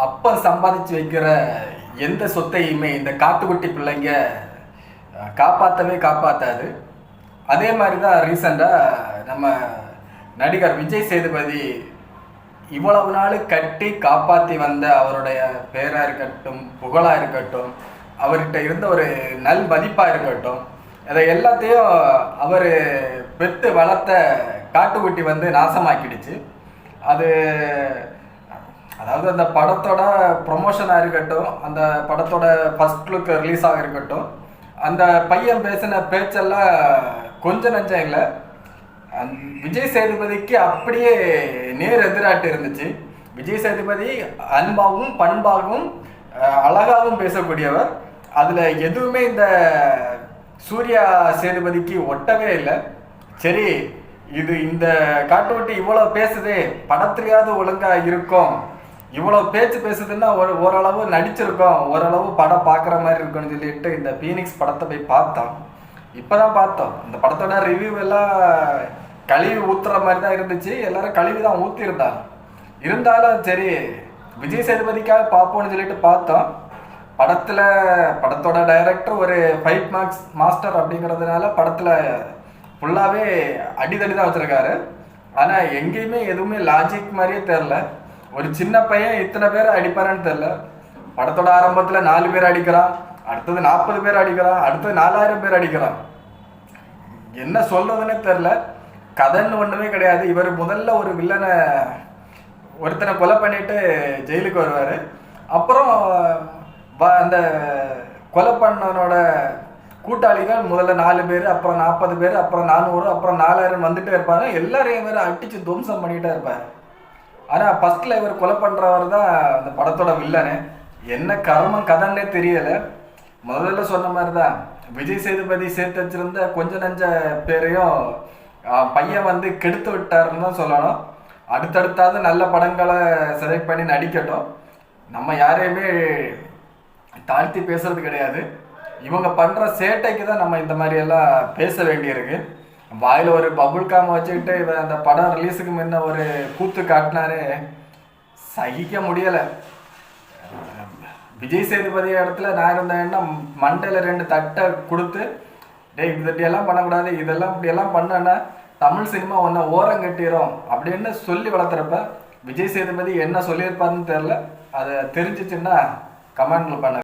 அப்பன் சம்பாதிச்சு வைக்கிற எந்த சொத்தையுமே இந்த காட்டுக்குட்டி பிள்ளைங்க காப்பாற்றவே காப்பாற்றாது அதே மாதிரி தான் ரீசெண்டாக நம்ம நடிகர் விஜய் சேதுபதி இவ்வளவு நாள் கட்டி காப்பாற்றி வந்த அவருடைய பேராக இருக்கட்டும் புகழாக இருக்கட்டும் அவர்கிட்ட இருந்த ஒரு நல் மதிப்பாக இருக்கட்டும் அதை எல்லாத்தையும் அவர் பெற்று வளர்த்த காட்டுக்குட்டி வந்து நாசமாக்கிடுச்சு. அது அதாவது அந்த படத்தோட ப்ரொமோஷனாக இருக்கட்டும் அந்த படத்தோட ஃபர்ஸ்ட் லுக் ரிலீஸ் ஆக இருக்கட்டும் அந்த பையன் பேசின பேச்செல்லாம் கொஞ்சம் நஞ்சம் இல்லை. விஜய் சேதுபதிக்கு அப்படியே நேர் எதிராட்டு இருந்துச்சு. விஜய் சேதுபதி அன்பாகவும் பண்பாகவும் அழகாகவும் பேசக்கூடியவர். அதில் எதுவுமே இந்த சூர்யா சேதுபதிக்கு ஒட்டவே இல்லை. சரி இது இந்த காட்டு விட்டு இவ்வளோ பேசுதே படத்துலையாவது ஒழுங்காக இருக்கும். இவ்வளோ பேச்சு பேசுதுன்னா ஒரு ஓரளவு நடிச்சிருக்கோம் ஓரளவு படம் பார்க்குற மாதிரி இருக்கும்னு சொல்லிட்டு இந்த பீனிக்ஸ் படத்தை போய் பார்த்தோம். இப்போதான் பார்த்தோம். இந்த படத்தோட ரிவ்யூ எல்லாம் கழுவி ஊத்துற மாதிரி தான் இருந்துச்சு. எல்லாரும் கழுவி தான் ஊத்திருந்தாங்க இருந்தாலும் சரி விஜய் சேதுபதிக்காக பார்ப்போம்னு சொல்லிட்டு பார்த்தோம். படத்துல படத்தோட டைரக்டர் ஒரு ஃபைவ் மார்க்ஸ் மாஸ்டர் அப்படிங்கிறதுனால படத்துல ஃபுல்லாகவே அடிதடி தான் வச்சிருக்காரு. ஆனால் எங்கேயுமே எதுவுமே லாஜிக் மாதிரியே தெரில ஒரு சின்ன பையன் இத்தனை பேர் அடிப்பாரான்னு தெரில படத்தோட ஆரம்பத்தில் நாலு பேர் அடிக்கிறான் அடுத்தது நாற்பது பேர் அடிக்கிறான் அடுத்தது நாலாயிரம் பேர் அடிக்கிறான் என்ன சொல்றதுன்னே தெரில கதைன்னு ஒன்றுமே கிடையாது. இவர் முதல்ல ஒரு வில்லனை ஒருத்தனை கொலை பண்ணிட்டு ஜெயிலுக்கு வருவார். அப்புறம் வ- அந்த கொலை பண்ணவனோட கூட்டாளிகள் முதல்ல நாலு பேர் அப்புறம் நாற்பது பேர் அப்புறம் நானூறு அப்புறம் நாலாயிரம் வந்துட்டே இருப்பாங்க எல்லாரையும் வேற அடிச்சு துவம்சம் பண்ணிகிட்டே இருப்பாரு. ஆனால் ஃபஸ்ட்டில் இவர் கொலை பண்ணுறவர் தான் அந்த படத்தோட வில்லனு. என்ன கர்மம் கதைன்னே தெரியலை. முதல்ல சொன்ன மாதிரி தான் விஜய் சேதுபதி சேர்த்து வச்சிருந்த கொஞ்ச நஞ்ச பேரையும் பையன் வந்து கெடுத்து விட்டாருன்னு தான் சொல்லணும். அடுத்தடுத்தாவது நல்ல படங்களை செலக்ட் பண்ணி நடிக்கட்டும். நம்ம யாரையுமே தாழ்த்தி பேசுறது கிடையாது. இவங்க பண்ணுற சேட்டைக்கு தான் நம்ம இந்த மாதிரி எல்லாம் பேச வேண்டியிருக்கு. வாயில் ஒரு பபுள் காம வச்சுக்கிட்டு இவன் அந்த படம் ரிலீஸுக்கு முன்ன ஒரு கூத்து காட்டினாரு. சகிக்க முடியலை. விஜய் சேதுபதி இடத்துல நான் இருந்தேன்னா மண்டையில் ரெண்டு தட்டை கொடுத்து டேய் இதெல்லாம் பண்ணக்கூடாது இதெல்லாம் இப்படியெல்லாம் பண்ணனா தமிழ் சினிமா ஒன்றை ஓரம் கட்டிடும் அப்படின்னு சொல்லி வளர்த்துறப்ப விஜய் சேதுபதி என்ன சொல்லியிருப்பாருன்னு தெரில அதை தெரிஞ்சிச்சுன்னா கமெண்ட்ல பண்ண.